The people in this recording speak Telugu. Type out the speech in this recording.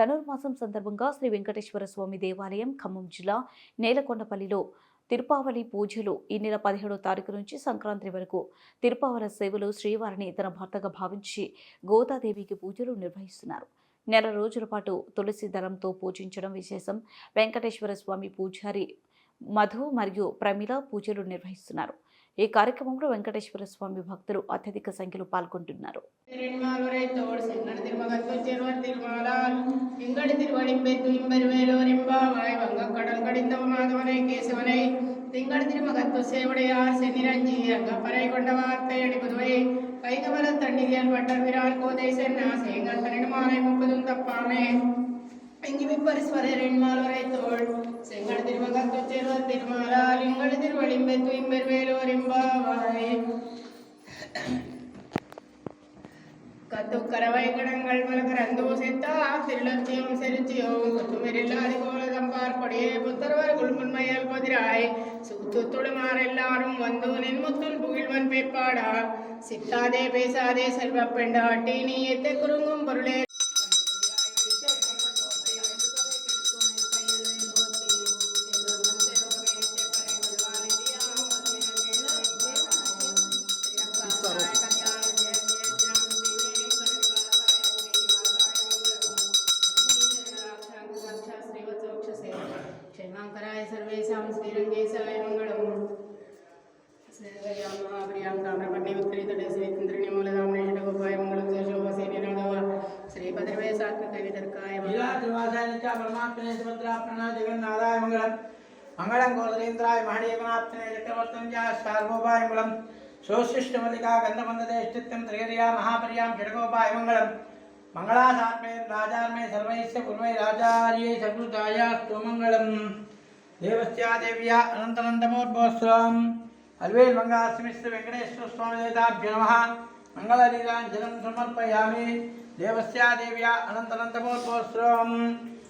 ధనుర్మాసం సందర్భంగా శ్రీ వెంకటేశ్వర స్వామి దేవాలయం ఖమ్మం జిల్లా నేలకొండపల్లిలో తిరుపావళి పూజలు ఈ నెల పదిహేడో తారీఖు నుంచి సంక్రాంతి వరకు. తిరుపావల సేవలు శ్రీవారిని తన భర్తగా భావించి గోదాదేవికి పూజలు నిర్వహిస్తున్నారు. నెల రోజుల పాటు తులసి దళంతో పూజించడం విశేషం. వెంకటేశ్వర స్వామి పూజారి మధు మరియు ప్రమిళ పూజలు నిర్వహిస్తున్నారు. ఈ కార్యక్రమంలో వెంకటేశ్వర స్వామి భక్తులు అత్యధిక సంఖ్యలో పాల్గొంటున్నారు. எங்கடி திருவடிப்பை துயிம்பெருவேலோரிம்பாவாய் வங்கக்கடல் கடிந்தவ மாதவனை கேசவனை. திங்கள் திருமகத்துவ சேவடையார் சென்னிரஞ்சி அங்கப்பறை கொண்ட வார்த்தை அடிபதுவை வைகவர தண்ணீரியல் வட்டவிரால் கோதை சென்னா சேங்கல் பன்னெண்டுமானை முப்பதும் தப்பாமே. பரிசுவரரின்மாலுரை தோல் செங்கல் திருமகத்துவ சேர்வர் திருமாலால் எங்கள் திருவடிம்பை துயிம்பெருவேலோரிம்பாவாய் கத்துக்கரவை கடங்கள் மலகரந்தோசை தில்லத்தையும் செலுத்தியும் குத்துமிரில்லாது கோலதம் பார்ப்படியே புத்தரவர்கள் முன்மையால் பதிராய் சுத்துத்துடுமார் எல்லாரும் வந்து நின்முத்துன் புகிழ்வன் பேப்பாடா சித்தாதே பேசாதே செல்வ பெண்டாட்டி நீ எத்த குறுங்கும் பொருளே. Gracias. परमात्मने सुभद्राप्रणा जगन्नाथाय मङ्गलम् मङ्गलं गोदरेन्द्राय महणीयगुणात्मने चक्रवर्तं च सार्वोपाय मङ्गलं सोशिष्टमल्लिका गन्धमन्ददेष्टित्यं त्रिगर्या महापर्यां षड्गोपाय मङ्गलम् मङ्गलासात्मे राजार्मे सर्वैश्च पूर्वैराचार्यै सकृतायास्तु मङ्गलम् देवस्या देव्या अनन्तनन्दमोद्भवस्वाम् अल्वेल् मङ्गास्मिस्तु वेङ्कटेश्वर स्वामी देवताभ्यो नमः मङ्गललीलाञ्जनं समर्पयामि देवस्या देव्या